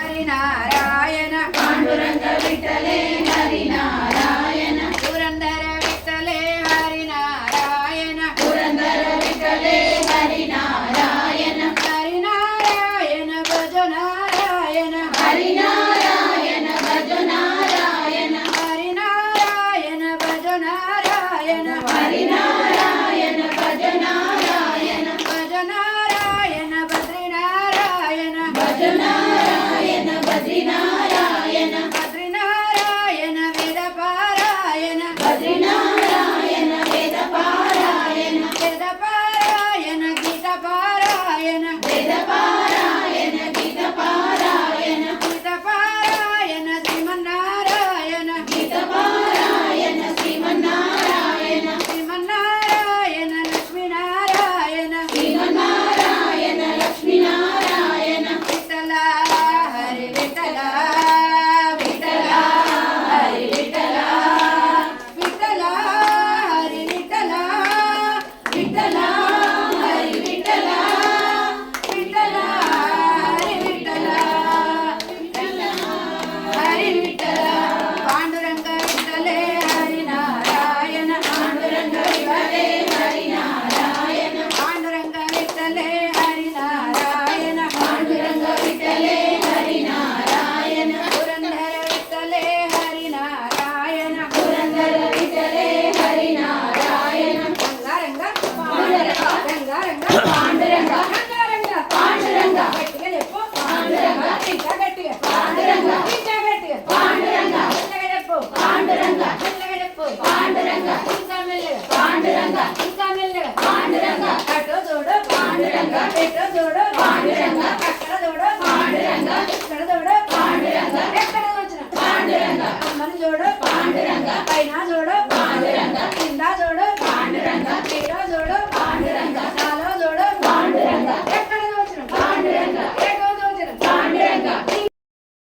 Narayana Panduranga விட்டலே Hari Narayana Purandara விட்டலே Hari Narayana Purandara விட்டலே Hari Narayana Hari Narayana பஜ Narayana Hari Narayana பஜ Narayana Hari Narayana பஜ Narayana Hari Narayana negara Panduranga Panduranga Panduranga అటు చూడు పాండురంగ పెట్టు చూడు